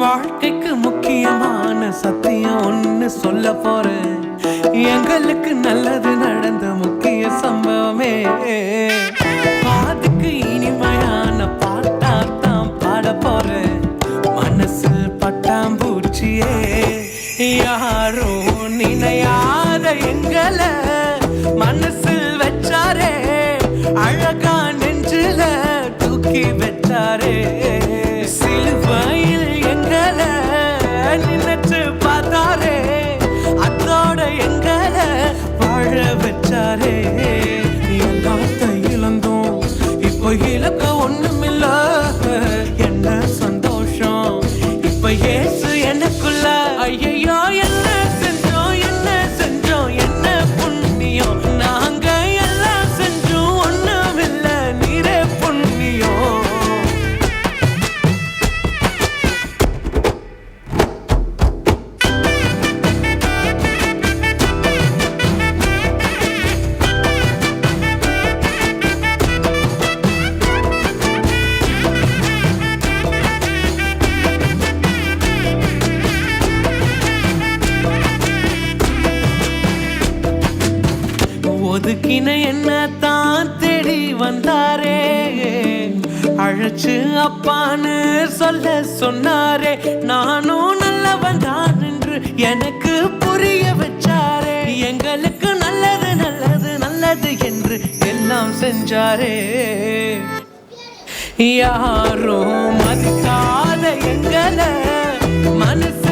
வாழ்க்கைக்கு முக்கியமான சத்தியம் ஒன்று சொல்ல போறேன். எங்களுக்கு நல்லது நடந்த முக்கிய யாரோ நினையாத எங்களை மனசில் வச்சாரே. அழகா நெஞ்சில தூக்கி வச்சாரே. சிலுவையில் எங்களை நினைச்சு பார்த்தாரே. அதோட எங்களை வாழ வச்சாரே. எல்லாத்த இழந்தோம். இப்போ இழக்க ஒண்ணுமில்ல. என்ன சந்தோஷம். இப்ப ஏசு எனக்குள்ள. ஐயோ ஒதுக்கின என்ன தான் தேடி வந்தாரே? அழைச்சு அப்பான்னு சொல்ல சொன்னாரே. நானும் நல்லவன் தான் என்று எனக்கு புரிய வச்சாரே. எங்களுக்கு நல்லது நல்லது நல்லது என்று எல்லாம் செஞ்சாரே. யாரும் மனசு